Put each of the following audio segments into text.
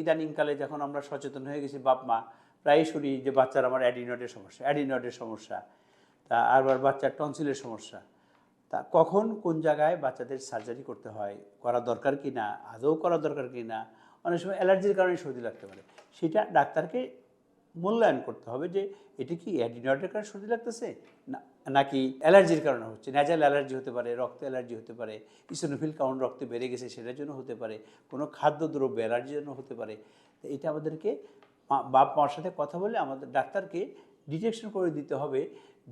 ইদানিংকালে যখন আমরা সচেতন হয়ে গেছি, বাপ মা প্রায় শুনি যে বাচ্চার আমার অ্যাডিনয়েডের সমস্যা অ্যাডিনয়েডের সমস্যা, তা আবার বাচ্চার টনসিলের সমস্যা। তা কখন কোন জায়গায় বাচ্চাদের সার্জারি করতে হয়, করা দরকার কি না আদৌ করা দরকার কি না অনেক সময় অ্যালার্জির কারণে সর্দি লাগতে পারে। সেটা ডাক্তারকে মূল্যায়ন করতে হবে যে এটি কি অ্যাডিনয়েডের কারণে সর্দি লাগতেছে? না, নাকি অ্যালার্জির কারণে হচ্ছে? ন্যাজাল অ্যালার্জি হতে পারে, রক্ত অ্যালার্জি হতে পারে ইসোনোফিল কাউন্ট রক্তে বেড়ে গেছে সেটার জন্য হতে পারে, কোনো খাদ্যদ্রব্য অ্যালার্জির জন্য হতে পারে। এটা আমাদেরকে বাপ, মার সাথে কথা বলে আমাদের ডাক্তারকে ডিটেকশন করে দিতে হবে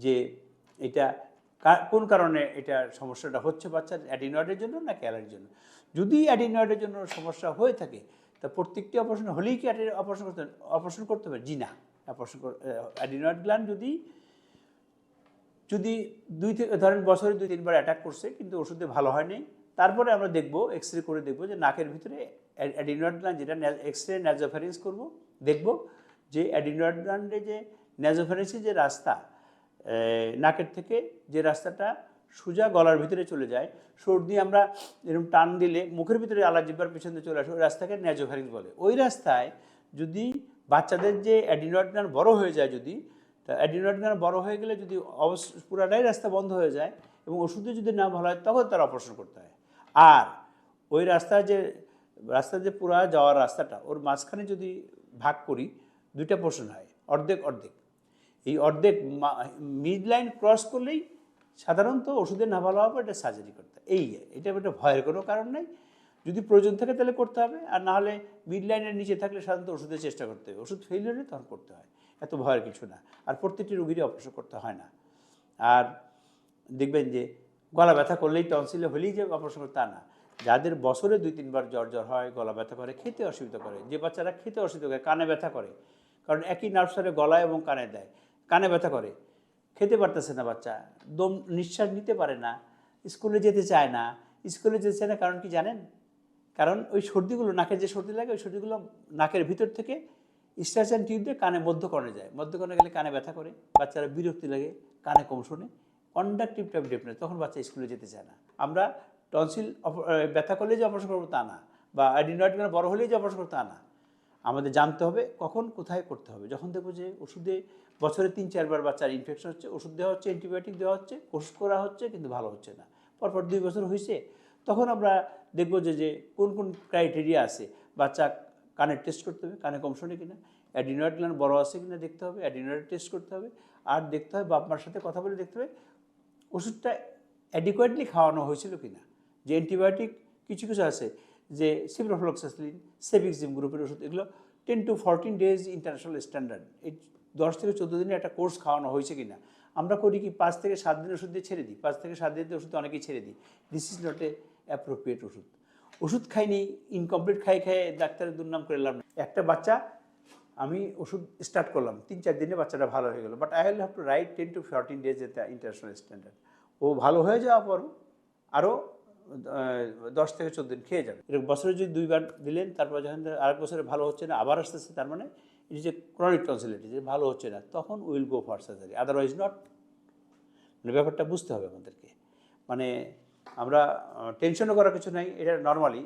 যে এটা কোন কারণে এটা সমস্যাটা হচ্ছে বাচ্চার অ্যাডিনয়েডের জন্য নাকি অ্যালার্জির জন্য? যদি অ্যাডিনয়েডের জন্য সমস্যা হয়ে থাকে তা প্রত্যেকটি অপারেশন হলেই কি অপারেশন করতে অপারেশন করতে হবে? জি না। অপারেশন অ্যাডিনয়েড গ্ল্যান্ড যদি যদি দুই থেকে ধরেন বছরে দুই তিনবার অ্যাটাক করছে, কিন্তু ওষুধে ভালো হয়নি, তারপরে আমরা দেখব এক্স রে করে দেখব যে নাকের ভিতরে অ্যাডিনয়েড গ্ল্যান্ড যেটা এক্স রে ন্যাজোফারেন্স করব, দেখব যে অ্যাডিনয়েড গ্ল্যান্ডে যে ন্যাজোফারেন্সের যে রাস্তা নাকের থেকে যে রাস্তাটা সোজা গলার ভিতরে চলে যায়। সর্দি আমরা এরকম টান দিলে মুখের ভিতরে আলা জিব্বার পিছনে চলে আসে, ওই রাস্তাকে ন্যাজোফারিংস বলে। ওই রাস্তায় যদি বাচ্চাদের যে অ্যাডিনয়েড বড় হয়ে যায় যদি, তা অ্যাডিনয়েড বড় হয়ে গেলে যদি অবশ্য পুরাটাই রাস্তা বন্ধ হয়ে যায় এবং ওষুধে যদি না ভালো হয়, তখন তার অপারেশন করতে হয়। আর ওই রাস্তায় যে রাস্তা যে পুরা যাওয়ার রাস্তাটা, ওর মাঝখানে যদি ভাগ করি, দুইটা পোর্শন হয়, অর্ধেক অর্ধেক। এই অর্ধেক মিড লাইন ক্রস করলেই সাধারণত ওষুধের না ভালো হবে এটা সার্জারি করতে এই এটা একটা ভয়ের কোনো কারণ নেই। যদি প্রয়োজন থাকে তাহলে করতে হবে। আর না হলে মিড লাইনের নিচে থাকলে সাধারণত ওষুধের চেষ্টা করতে হবে ওষুধ ফেল হলে তখন করতে হয়। এত ভয়ের কিছু না। আর প্রত্যেকটি রোগীরই অপারেশন করতে হয় না। আর দেখবেন যে, গলা ব্যথা করলেই টনসিলে হলেই যে অপারেশন করতে তা না। যাদের বছরে দুই, তিনবার জ্বর জ্বর হয়, গলা ব্যথা করে, খেতে অসুবিধা করে। যে বাচ্চারা খেতে অসুবিধা করে, কানে ব্যথা করে। কারণ একই নার্ভসারে গলায় এবং কানে দেয়। কানে ব্যথা করে। খেতে পারতেছে না বাচ্চা, দম নিঃশ্বাস নিতে পারে না, স্কুলে যেতে চায় না, স্কুলে যেতে চায় না, কারণ কি জানেন? কারণ ওই সর্দিগুলো, নাকের যে সর্দি লাগে, ওই সর্দিগুলো নাকের ভিতর থেকে স্টাচ অ্যান্ড টিউব দিয়ে কানে মধ্যকর্ণে যায়। মধ্যকর্ণে গেলে কানে ব্যথা করে, বাচ্চারা বিরক্তি লাগে, কানে কম শোনে। কন্ডাক্টিভ টাইপ ডেফনেস তখন বাচ্চা স্কুলে যেতে চায় না। আমরা টনসিল ব্যথা করলেই যে অপারেশন করব তা না, বা অ্যাডিনয়েড বড় হলেই যে অপারেশন করব তা না। আমাদের জানতে হবে কখন কোথায় করতে হবে। যখন দেখব যে ওষুধে বছরে তিন, চারবার বাচ্চার ইনফেকশন হচ্ছে, ওষুধ দেওয়া হচ্ছে অ্যান্টিবায়োটিক দেওয়া হচ্ছে কোর্স করা হচ্ছে, কিন্তু ভালো হচ্ছে না। পরপর দুই বছর হয়েছে তখন আমরা দেখব যে যে কোন কোন ক্রাইটেরিয়া আছে। বাচ্চা কানের টেস্ট করতে হবে, কানে কম শোনে কিনা অ্যাডিনয়েড গ্ল্যান্ড বড় আছে কিনা দেখতে হবে অ্যাডিনয়েড টেস্ট করতে হবে, আর দেখতে হবে, বাপ মার সাথে কথা বলে দেখতে হবে, ওষুধটা অ্যাডিকুয়েটলি খাওয়ানো হয়েছিল কি না যে অ্যান্টিবায়োটিক কিছু কিছু আছে যে সিপ্রোফ্লক্সাসলিন সেভিক্সিম গ্রুপের ওষুধ, এগুলো ten to fourteen days international standard এই দশ থেকে চোদ্দ দিনের একটা কোর্স খাওয়ানো হয়েছে কি না আমরা করি কি পাঁচ থেকে সাত দিনের ওষুধ দিয়ে ছেড়ে দিই। পাঁচ থেকে সাত দিনের ওষুধ অনেকেই ছেড়ে দিই। This is not a appropriate ওষুধ। ওষুধ খাইনি ইনকমপ্লিট খাই খাই ডাক্তারের দুর্নাম করে এলাম না। একটা বাচ্চা, আমি ওষুধ স্টার্ট করলাম। তিন চার দিনে বাচ্চাটা ভালো হয়ে গেল। But I will have to write ten to fourteen days এটা ইন্টারন্যাশনাল স্ট্যান্ডার্ড ও ভালো হয়ে যাওয়ার পর আরও দশ থেকে চোদ্দ দিন খেয়ে যাবে। এরকম বছরে যদি দুইবার দিলেন, তারপর যখন আরেক বছরে ভালো হচ্ছে না, আবার আসতে আসতে তার মানে এই যে ক্রনিক টনসিলিটি যে ভালো হচ্ছে না, তখন will go for surgery otherwise not মানে ব্যাপারটা বুঝতে হবে আমাদেরকে। মানে আমরা টেনশনও করার কিছু নাই, এটা নর্মালি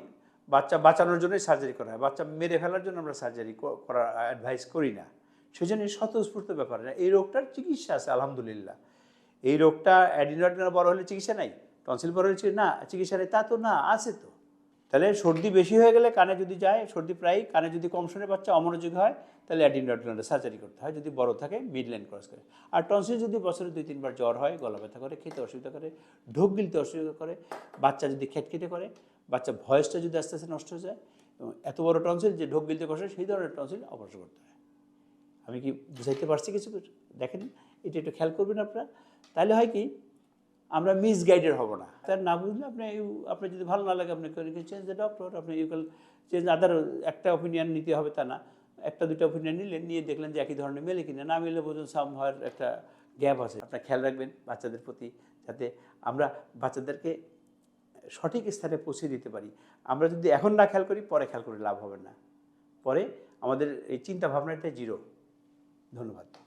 বাচ্চা বাঁচানোর জন্যই সার্জারি করা হয়, বাচ্চা মেরে ফেলার জন্য আমরা সার্জারি করার অ্যাডভাইস করি না। সেই জন্য স্বতঃস্ফূর্ত ব্যাপার না এই রোগটার চিকিৎসা আছে, আলহামদুলিল্লাহ। এই রোগটা অ্যাডিনয়েড বড় হলে চিকিৎসা নাই। টনসিল বড় চিকিৎসা- না চিকিৎসা নেই। তা তো না আছে তো। তাহলে সর্দি বেশি হয়ে গেলে কানে যদি যায় সর্দি প্রায় কানে যদি কম শুনে বাচ্চা অমনোযোগ হয় তাহলে অ্যাডিনয়েড সার্জারি করতে হয় যদি বড় থাকে মিড ক্রস করে। আর টনসিল যদি বছরে দুই তিনবার জ্বর হয় গলা ব্যথা করে খেতে অসুবিধা করে ঢোক গিলতে অসুবিধা করে বাচ্চা যদি খেটখেটে করে বাচ্চা ভয়েসটা যদি আস্তে আস্তে নষ্ট হয়ে যায় এবং এত বড় টনসিল যে ঢোক গিলতে হয়, সেই ধরনের টনসিল অপারেশন করতে হয়। আমি কি বুঝাইতে পারছি কিছু দেখেন এটা একটু খেয়াল করবেন আপনারা। তাহলে হয় কি আমরা মিসগাইডেড হব না। তার না বুঝলে আপনি আপনার যদি ভালো না লাগে, আপনি চেঞ্জ দ্য ডক্টর আপনি ইউ ক্যাল চেঞ্জ আদার একটা ওপিনিয়ন নিতে হবে তা না। একটা দুটো ওপিনিয়ন নিলেন নিয়ে দেখলেন যে একই ধরনের মেলে কিনা। না মিলে বুঝুন সাম হওয়ার একটা গ্যাপ আছে। আপনার খেয়াল রাখবেন বাচ্চাদের প্রতি, যাতে আমরা বাচ্চাদেরকে সঠিক স্থানে পৌঁছে দিতে পারি। আমরা যদি এখন না খেয়াল করি, পরে খেয়াল করে লাভ হবে না। পরে আমাদের এই চিন্তা ভাবনাটা জিরো ধন্যবাদ।